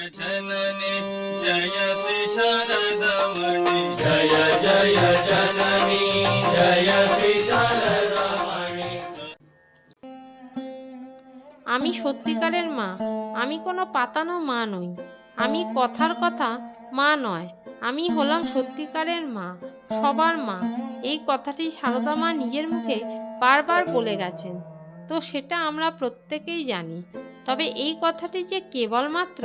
जननी जय श्री शारदमणि जय जय जननी जय श्री शारदामणि আমি সত্যিকারের মা আমি কোনো পাতানো মা নই আমি কথার কথা মা নয় আমি হলাম সত্যিকারের মা সবার মা এই কথাটি সারদা মা নিজের মুখে বারবার বলে গেছেন তো সেটা আমরা প্রত্যেকেই জানি তবে এই কথাটি যে কেবলমাত্র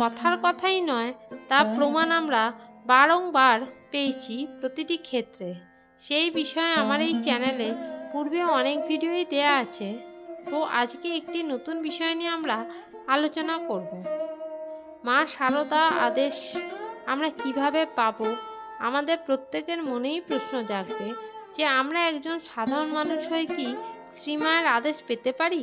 কথার কথাই নয়, তা প্রমাণ আমরা বারংবার পেয়েছি প্রতিটি ক্ষেত্রে। সেই বিষয়ে আমার এই চ্যানেলে পূর্বে অনেক ভিডিওই দেয়া আছে, তো আজকে একটি নতুন বিষয় নিয়ে আমরা আলোচনা করব। মা সারদা আদেশ আমরা কীভাবে পাব? আমাদের প্রত্যেকের মনেই প্রশ্ন জাগবে যে আমরা একজন সাধারণ মানুষ হয়ে কি শ্রীমায়ের আদেশ পেতে পারি?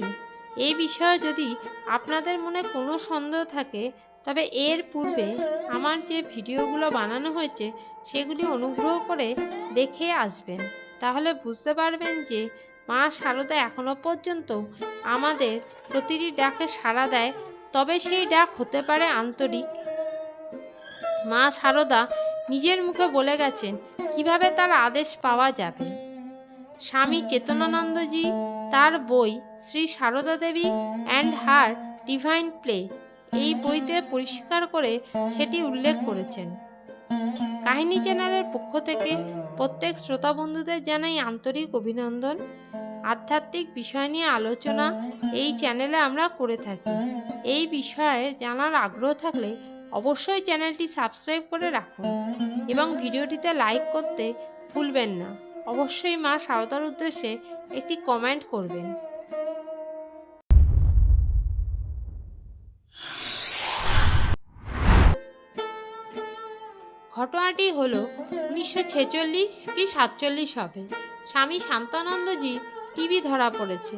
এই বিষয়ে যদি আপনাদের মনে কোনো সন্দেহ থাকে, তবে এর পূর্বে আমার যে ভিডিওগুলো বানানো হয়েছে, সেগুলি অনুগ্রহ করে দেখে আসবেন। তাহলে বুঝতে পারবেন যে মা সারদা এখনও পর্যন্ত আমাদের প্রতিটি ডাকে সাড়া দেয়, তবে সেই ডাক হতে পারে আন্তরিক। মা সারদা নিজের মুখে বলে গেছেন, কীভাবে তার আদেশ পাওয়া যাবে? স্বামী চেতনানন্দজি তার বই Sri Sarada Devi and her divine play এই বইতে পরিষ্কার করে সেটি উল্লেখ করেছেন। কাহিনী চ্যানেলের পক্ষ থেকে প্রত্যেক শ্রোতা বন্ধুদের জানাই আন্তরিক অভিনন্দন। আধ্যাত্মিক বিষয় নিয়ে আলোচনা এই চ্যানেলে আমরা করে থাকি। এই বিষয়ে জানার আগ্রহ থাকলে অবশ্যই চ্যানেলটি সাবস্ক্রাইব করে রাখুন এবং ভিডিওটিতে লাইক করতে ভুলবেন না। অবশ্যই মা সারদার উদ্দেশ্যে একটি কমেন্ট করবেন। ঘটনাটি হল উনিশশো ছেচল্লিশ কি সাতচল্লিশ হবে। স্বামী শান্তানন্দজি টিভি ধরা পড়েছে।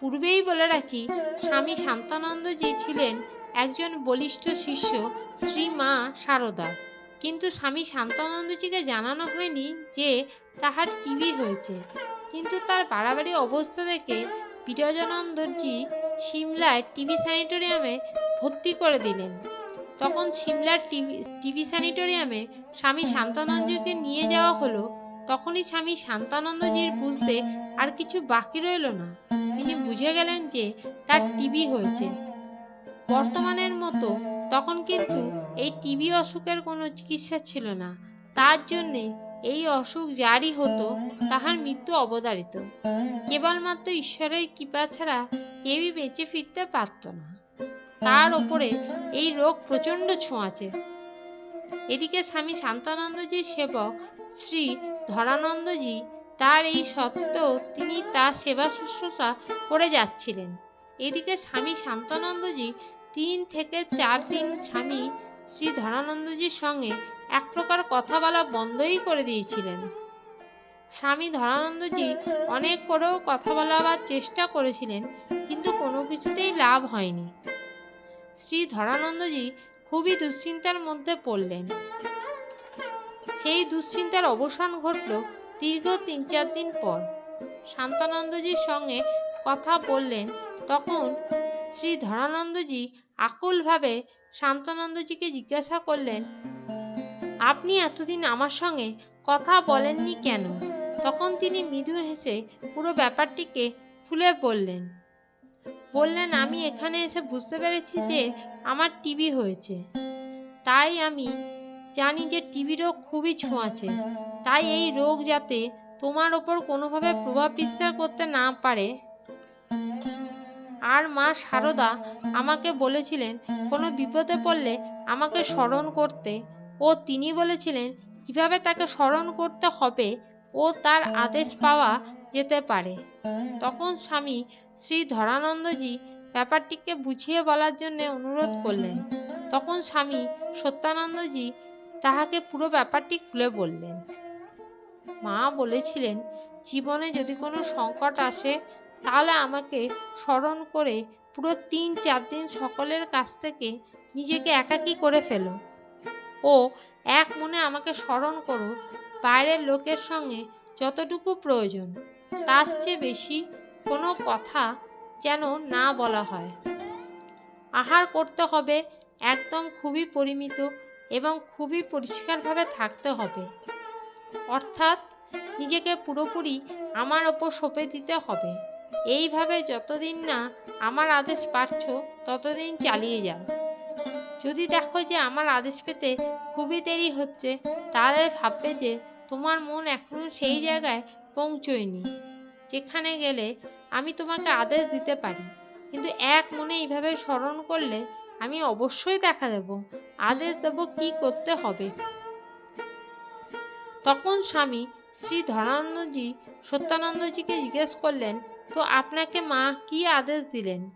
পূর্বেই বলে রাখি, স্বামী শান্তানন্দজি ছিলেন একজন বলিষ্ঠ শিষ্য শ্রী মা সারদা। কিন্তু স্বামী শান্তানন্দজিকে জানানো হয়নি যে তাহার টিভি হয়েছে। কিন্তু তার বাড়াবাড়ি অবস্থা দেখে বিরজানন্দজি সিমলায় টিভি স্যানিটোরিয়ামে ভর্তি করে দিলেন। তখন সিমলার টিভি স্যানিটোরিয়ামে স্বামী শান্তানন্দজিকে নিয়ে যাওয়া হলো, তখনই স্বামী শান্তানন্দজির বুঝতে আর কিছু বাকি রইল না। তিনি বুঝে গেলেন যে তার টিবি হয়েছে। বর্তমানের মতো তখন কিন্তু এই টিবি অসুখের কোনো চিকিৎসা ছিল না। তার জন্যে এই অসুখ যারই হতো, তাহার মৃত্যু অবধারিত। কেবলমাত্র ঈশ্বরের কৃপা ছাড়া কেউই বেঁচে ফিরতে পারত না। তার ওপরে এই রোগ প্রচণ্ড ছোঁয়াচে। এদিকে স্বামী শান্তানন্দজির সেবক, শ্রী ধরানন্দজি তার এই সত্ত্বেও তিনি তার সেবা শুশ্রূষা করে যাচ্ছিলেন। এদিকে স্বামী শান্তানন্দজি তিন থেকে চার দিন স্বামী শ্রী ধরানন্দজির সঙ্গে এক প্রকার কথা বলা বন্ধই করে দিয়েছিলেন। স্বামী ধরানন্দজি অনেক করেও কথা বলাবার চেষ্টা করেছিলেন, কিন্তু কোনো কিছুতেই লাভ হয়নি। শ্রী ধরানন্দজি খুবই দুশ্চিন্তার মধ্যে পড়লেন। সেই দুশ্চিন্তার অবসান ঘটল দীর্ঘ তিন চার দিন পর। শান্তানন্দজির সঙ্গে কথা বললেন তখন শ্রী ধরানন্দজি আকুলভাবে শান্তানন্দজিকে জিজ্ঞাসা করলেন, আপনি এতদিন আমার সঙ্গে কথা বলেননি কেন? তখন তিনি মৃদু হেসে পুরো ব্যাপারটিকে খুলে বললেন। বললেন, আমি এখানে এসে বুঝতে পেরেছি যে আমার টিবি হয়েছে। তাই আমি জানি যে টিবি রোগ খুবই ছোঁয়াচে তাই এই রোগ যাতে তোমার ওপর কোনোভাবে প্রভাব বিস্তার করতে না পারে। আর মা সারদা আমাকে বলেছিলেন, কোনো বিপদে পড়লে আমাকে স্মরণ করতে। ও তিনি বলেছিলেন, কীভাবে তাকে স্মরণ করতে হবে? ও তার আদেশ পাওয়া যেতে পারে। তখন স্বামী শ্রী ধরানন্দজি ব্যাপারটিকে বুঝিয়ে বলার জন্য অনুরোধ করলেন। তখন স্বামী সত্যানন্দজি তাহাকে পুরো ব্যাপারটি খুলে বললেন। মা বলেছিলেন, জীবনে যদি কোনো সংকট আসে, তাহলে আমাকে স্মরণ করে পুরো তিন চার দিন সকলের কাছ থেকে নিজেকে একাকী করে ফেলো। ও এক মনে আমাকে স্মরণ করো বাইরের লোকের সঙ্গে যতটুকু প্রয়োজন, তার চেয়ে বেশি কোনো কথা যেন না বলা হয়। আহার করতে হবে, একদম খুবই পরিমিত এবং খুবই পরিষ্কারভাবে থাকতে হবে। অর্থাৎ নিজেকে পুরোপুরি আমার ওপর সঁপে দিতে হবে। এইভাবে যতদিন না আমার আদেশ পাচ্ছ ততদিন চালিয়ে যাও। যদি দেখো যে আমার আদেশ পেতে খুবই দেরি হচ্ছে, তাহলে ভাববে যে তোমার মন এখনও সেই জায়গায় পৌঁছয়নি। যেখানে গেলে আমি তোমাকে আদেশ দিতে পারি। কিন্তু এক মনে এইভাবে স্মরণ করলে আমি অবশ্যই দেখা দেব। আদেশ দেব কি করতে হবে? তখন স্বামী শ্রী ধরানন্দজি সত্যানন্দজিকে জিজ্ঞেস করলেন, তো আপনাকে মা কি আদেশ দিলেন?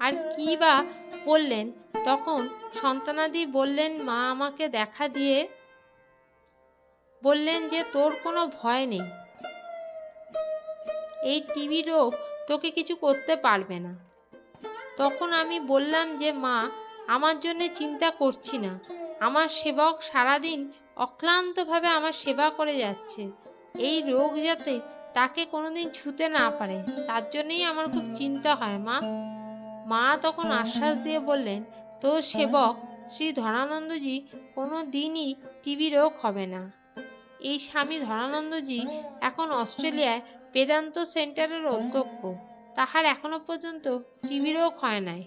আর কি বা বললেন তখন সন্তানাদি বললেন, মা আমাকে দেখা দিয়ে বললেন যে তোর কোনো ভয় নেই। এই টিবি রোগ তোকে কিছু করতে পারবে না। তখন আমি বললাম যে, মা, আমার জন্য চিন্তা করছি না। আমার সেবক সারাদিন অক্লান্তভাবে আমার সেবা করে যাচ্ছে। এই রোগ যাতে তাকে কোনোদিন ছুতে না পারে, তার জন্যই আমার খুব চিন্তা হয়, মা। মা তখন আশ্বাস দিয়ে বললেন, তোর সেবক শ্রী ধরানন্দজি কোনো দিনই টিবি রোগ হবে না। এই স্বামী ধরানন্দজি এখন অস্ট্রেলিয়ায় বেদান্ত সেন্টারের অধ্যক্ষ। তাহার এখনও পর্যন্ত টিবি রোগ হয় নাই।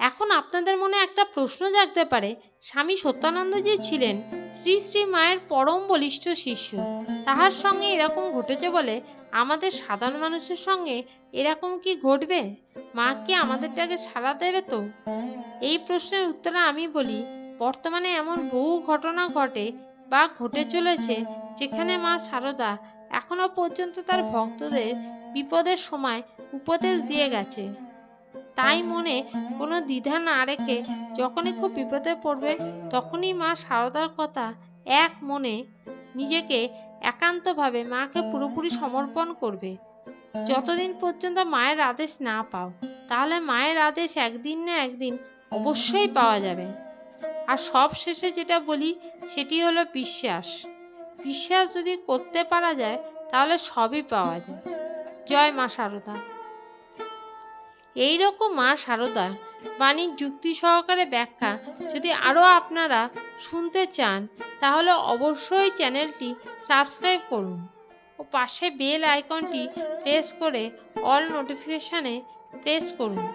এখন আপনাদের মনে একটা প্রশ্ন জাগতে পারে। স্বামী সত্যানন্দজি ছিলেন শ্রী শ্রী মায়ের পরম বলিষ্ঠ শিষ্য। তাহার সঙ্গে এরকম ঘটেছে বলে আমাদের সাধারণ মানুষের সঙ্গে এরকম কি ঘটবে? মা কি আমাদেরটাকে সাড়া দেবে তো? এই প্রশ্নের উত্তরে আমি বলি, বর্তমানে এমন বহু ঘটনা ঘটে বা ঘটে চলেছে যেখানে মা সারদা এখনও পর্যন্ত তার ভক্তদের বিপদের সময় উপদেশ দিয়ে গেছে। তাই মনে কোনো দ্বিধা না রেখে যখনই খুব বিপদে পড়বে তখনই মা সারদার কথা এক মনে নিজেকে একান্তভাবে মাকে পুরোপুরি সমর্পণ করবে। যতদিন পর্যন্ত মায়ের আদেশ না পাও, তাহলে মায়ের আদেশ একদিন না একদিন অবশ্যই পাওয়া যাবে। আর সব শেষে যেটা বলি, সেটি হলো বিশ্বাস। বিশ্বাস যদি করতে পারা যায়, তাহলে সবই পাওয়া যায়। জয় মা সারদা। এইরকম মা সারদা বাণীর যুক্তি সহকারে ব্যাখ্যা যদি আরও আপনারা শুনতে চান, তাহলে অবশ্যই চ্যানেলটি সাবস্ক্রাইব করুন ও পাশে বেল আইকনটি প্রেস করে অল নোটিফিকেশানে প্রেস করুন।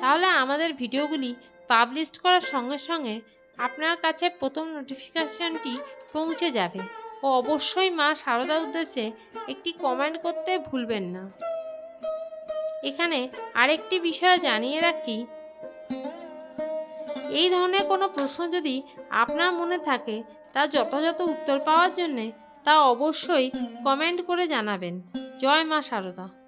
তাহলে আমাদের ভিডিওগুলি পাবলিশ করার সঙ্গে সঙ্গে আপনার কাছে প্রথম নোটিফিকেশানটি পৌঁছে যাবে। ও অবশ্যই মা সারদার উদ্দেশ্যে একটি কমেন্ট করতে ভুলবেন না। এখানে আরেকটি বিষয় জানিয়ে রাখি। এই ধরনের কোনো প্রশ্ন যদি আপনার মনে থাকে, তা যথাযথ উত্তর পাওয়ার জন্যে তা অবশ্যই কমেন্ট করে জানাবেন। জয় মা সারদা।